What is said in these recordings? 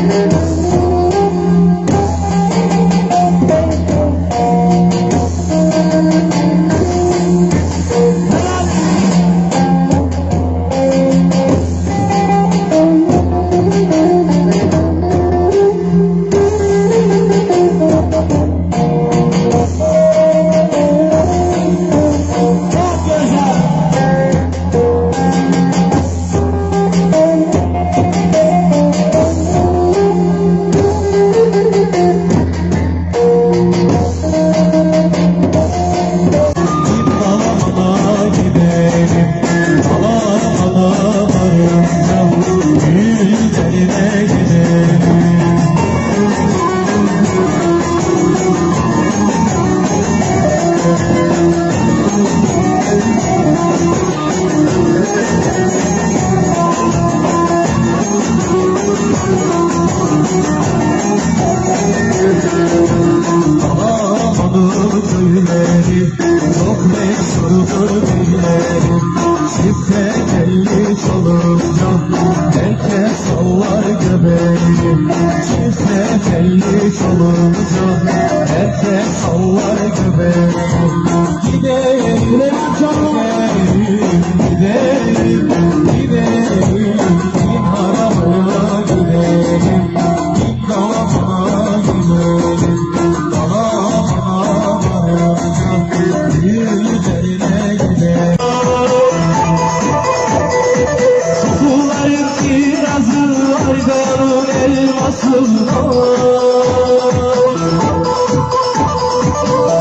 Música çalınca Herkes sallar göbeğini Çifte telli çalınca Herkes sallar göbeğini Gidelim canım Gidelim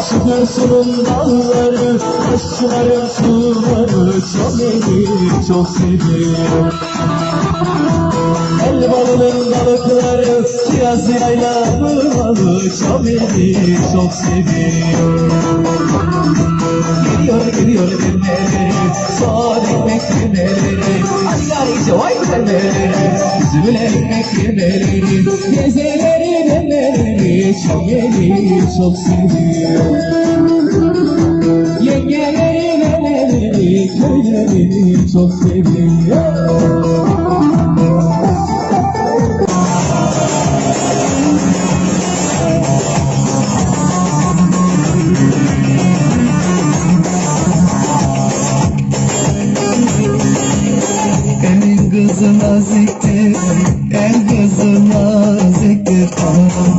Çıkırsının dağları, taşların suları Çok iyi, çok seviyorum El balının balıkları, kiraz yaylaları Çok iyi, çok seviyorum Geliyor geliyor dinleri Soğan ekmek yemeleri Ay yarıcı vay güzelleri Üzümün ekmek yemeleri Gezeleri neleri Çok yeni çok seviyor Yengeleri neleri Köyleri çok seviyor. Elin kızı naziktir, el kızı naziktir Ama